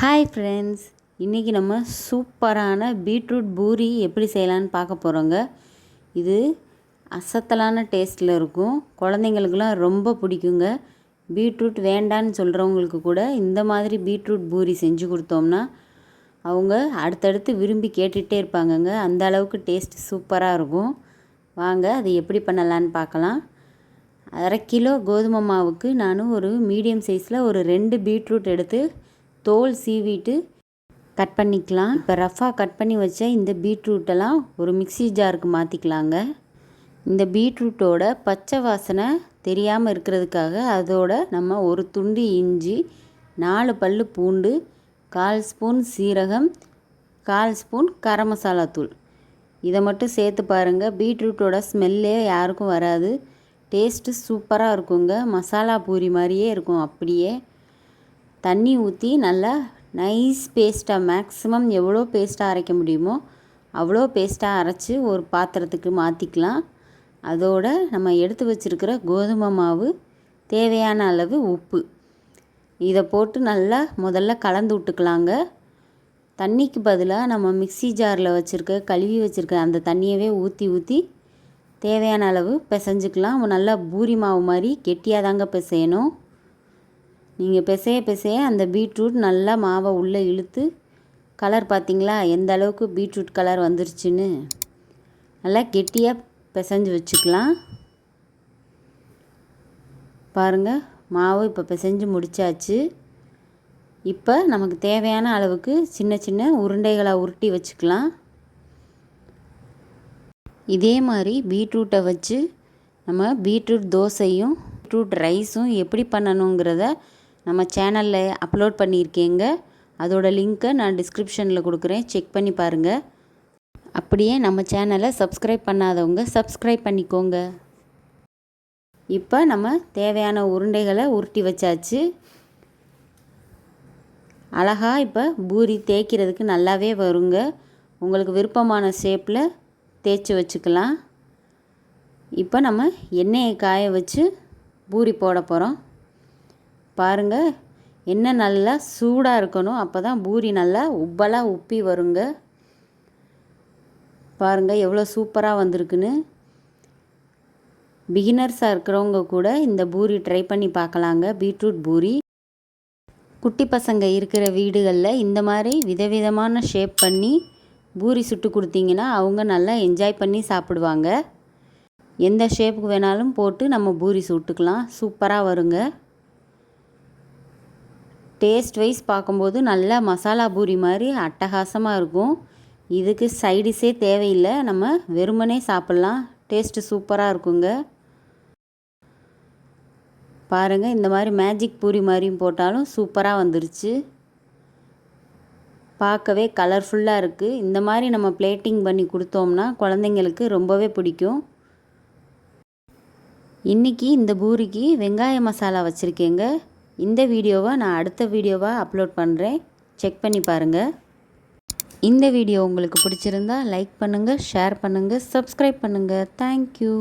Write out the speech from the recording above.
Hi friends இன்றைக்கி நம்ம சூப்பரான பீட்ரூட் பூரி எப்படி செய்யலான்னு பார்க்க போகிறோங்க இது அசத்தலான டேஸ்ட்டில் இருக்கும். குழந்தைங்களுக்குலாம் ரொம்ப பிடிக்குங்க. பீட்ரூட் வேண்டான்னு சொல்கிறவங்களுக்கு கூட இந்த மாதிரி பீட்ரூட் பூரி செஞ்சு கொடுத்தோம்னா அவங்க அடுத்தடுத்து விரும்பி கேட்டுகிட்டே இருப்பாங்கங்க. அந்த அளவுக்கு டேஸ்ட் சூப்பராக இருக்கும். வாங்க அது எப்படி பண்ணலான்னு பார்க்கலாம். அரை கிலோ கோதுமை மாவுக்கு நான் ஒரு மீடியம் சைஸில் ஒரு ரெண்டு பீட்ரூட் எடுத்து தோல் சீவிட்டு கட் பண்ணிக்கலாம். இப்போ ரஃபாக கட் பண்ணி வச்ச இந்த பீட்ரூட்டெல்லாம் ஒரு மிக்சி ஜாருக்கு மாற்றிக்கலாங்க இந்த பீட்ரூட்டோட பச்சை வாசனை தெரியாமல் இருக்கிறதுக்காக அதோட நம்ம ஒரு துண்டு இஞ்சி நாலு பல் பூண்டு கால் ஸ்பூன் சீரகம் கால் ஸ்பூன் கரம் மசாலா தூள். இதை மட்டும் சேர்த்து பாருங்கள் பீட்ரூட்டோட ஸ்மெல்லே யாருக்கும் வராது. டேஸ்ட்டு சூப்பராக இருக்குங்க. மசாலா பூரி மாதிரியே இருக்கும். அப்படியே தண்ணி ஊற்றி நல்லா நைஸ் பேஸ்ட்டாக மேக்ஸிமம் எவ்வளோ பேஸ்ட்டாக அரைக்க முடியுமோ அவ்வளோ பேஸ்ட்டாக அரைச்சி ஒரு பாத்திரத்துக்கு மாற்றிக்கலாம் அதோட நம்ம எடுத்து வச்சுருக்கிற கோதுமை மாவு தேவையான அளவு உப்பு. இதை போட்டு நல்லா முதல்ல கலந்து விட்டுக்கலாங்க. தண்ணிக்கு பதிலாக நம்ம மிக்சி ஜாரில் வச்சுருக்க கழுவி வச்சுருக்க அந்த தண்ணியவே ஊற்றி ஊற்றி தேவையான அளவு பிசைஞ்சிக்கலாம். நல்லா பூரி மாவு மாதிரி கெட்டியாக தாங்க பிசையணும். நீங்கள் பிசைய பிசைய அந்த பீட்ரூட் நல்லா மாவை உள்ளே இழுத்து கலர் பார்த்திங்களா? எந்த அளவுக்கு பீட்ரூட் கலர் வந்துருச்சுன்னு. நல்லா கெட்டியாக பிசைஞ்சு வச்சுக்கலாம். பாருங்கள் மாவு இப்போ பிசைஞ்சு முடித்தாச்சு இப்போ நமக்கு தேவையான அளவுக்கு சின்ன சின்ன உருண்டைகளை உருட்டி வச்சுக்கலாம். இதே மாதிரி பீட்ரூட்டை வச்சு நம்ம பீட்ரூட் தோசையும் பீட்ரூட் ரைஸும் எப்படி பண்ணணுங்கிறத நம்ம சேனலில் அப்லோட் பண்ணியிருக்கேங்க. அதோட லிங்க்கை நான் டிஸ்கிரிப்ஷனில் கொடுக்குறேன். செக் பண்ணி பாருங்கள் அப்படியே நம்ம சேனலை சப்ஸ்கிரைப் பண்ணாதவங்க சப்ஸ்கிரைப் பண்ணிக்கோங்க. இப்போ நம்ம தேவையான உருண்டைகளை உருட்டி வச்சாச்சு. அழகாக இப்போ பூரி தேய்க்கிறதுக்கு நல்லாவே வருங்க. உங்களுக்கு விருப்பமான ஷேப்பில் தேய்ச்சி வச்சுக்கலாம். இப்போ நம்ம எண்ணெயை காய வச்சு பூரி போட போகிறோம் பாருங்கள் எண்ணெய் நல்லா சூடாக இருக்கணும். அப்போ தான் பூரி நல்லா உப்பலாக உப்பி வருங்க. பாருங்கள் எவ்வளோ சூப்பராக வந்திருக்குன்னு. பிகினர்ஸாக இருக்கிறவங்க கூட இந்த பூரி ட்ரை பண்ணி பார்க்கலாங்க. பீட்ரூட் பூரி. குட்டி பசங்க இருக்கிற வீடுகளில் இந்த மாதிரி விதவிதமான ஷேப் பண்ணி பூரி சுட்டு கொடுத்தீங்கன்னா அவங்க நல்லா என்ஜாய் பண்ணி சாப்பிடுவாங்க. எந்த ஷேப்புக்கு வேணாலும் போட்டு நம்ம பூரி சுட்டுக்கலாம். சூப்பராக வருங்க. டேஸ்ட் வைஸ் பார்க்கும்போது நல்லா மசாலா பூரி மாதிரி அட்டகாசமாக இருக்கும். இதுக்கு சைடிஸே தேவையில்லை. நம்ம வெறுமனே சாப்பிட்லாம். டேஸ்ட்டு சூப்பராக இருக்குங்க. பாருங்கள் இந்த மாதிரி மேஜிக் பூரி மாதிரியும் போட்டாலும் சூப்பராக வந்துருச்சு. பார்க்கவே கலர்ஃபுல்லாக இருக்குது இந்த மாதிரி நம்ம பிளேட்டிங் பண்ணி கொடுத்தோம்னா குழந்தைங்களுக்கு ரொம்பவே பிடிக்கும். இன்றைக்கி இந்த பூரிக்கு வெங்காய மசாலா வச்சுருக்கேங்க. இந்த வீடியோவை நான் அடுத்த வீடியோவாக அப்லோட் பண்ணுறேன் செக் பண்ணி பாருங்கள் இந்த வீடியோ உங்களுக்கு பிடிச்சிருந்தா லைக் பண்ணுங்கள் ஷேர் பண்ணுங்கள் சப்ஸ்கிரைப் பண்ணுங்கள் தேங்க்யூ